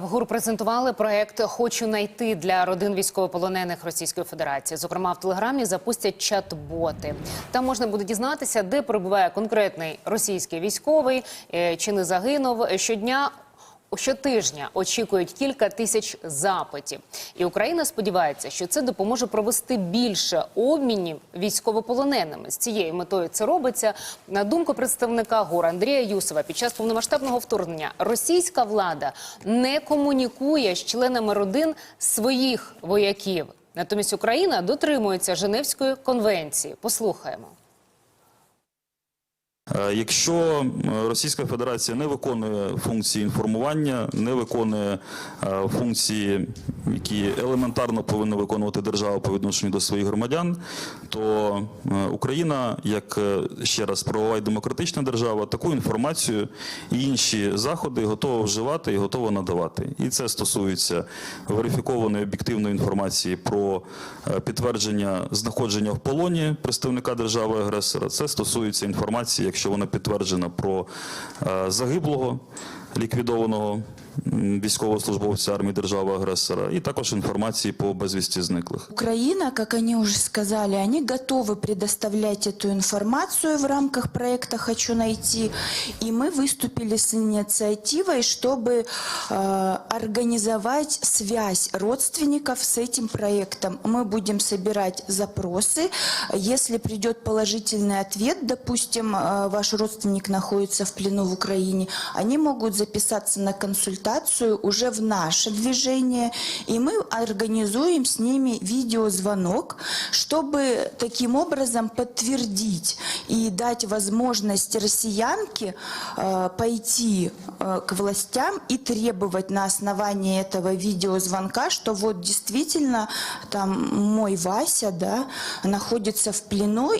В ГУР презентували проект Хочу найти для родин військовополонених Російської Федерації. Зокрема, в телеграмі запустять чат-боти. Там можна буде дізнатися, де перебуває конкретний російський військовий, е, чи не загинув щодня. Щотижня очікують кілька тисяч запитів, і Україна сподівається, що це допоможе провести більше обмінів військовополоненими. З цією метою це робиться. На думку представника ГУР Андрія Юсова, під час повномасштабного вторгнення російська влада не комунікує з членами родин своїх вояків. Натомість Україна дотримується Женевської конвенції. Послухаємо. Е, Якщо е, Російська Федерація не виконує функції інформування, не виконує е, функції, які елементарно повинна виконувати держава по відношенню до своїх громадян, то Україна, як ще раз правова і демократична держава, таку інформацію і інші заходи готова вживати і готова надавати. І це стосується верифікованої об'єктивної інформації про підтвердження знаходження в полоні представника держави-агресора. Це стосується інформації, якщо вона підтверджена про е, загиблого ліквідованого військовослужбовця армії держави-агресора, і також інформації по безвісті зниклих. Украина, как они уже сказали, они готовы предоставлять эту информацию в рамках проекта «Хочу найти». И мы выступили с инициативой, чтобы э, организовать связь родственников с этим проектом. Мы будем собирать запросы. Если придет положительный ответ, допустим, э, ваш родственник находится в плену в Украине, они могут записаться на консультацию уже в наше движение, и мы организуем с ними видеозвонок, чтобы таким образом подтвердить и дать возможность россиянке э, пойти э, к властям и требовать на основании этого видеозвонка, что вот действительно там мой Вася, да, находится в плену,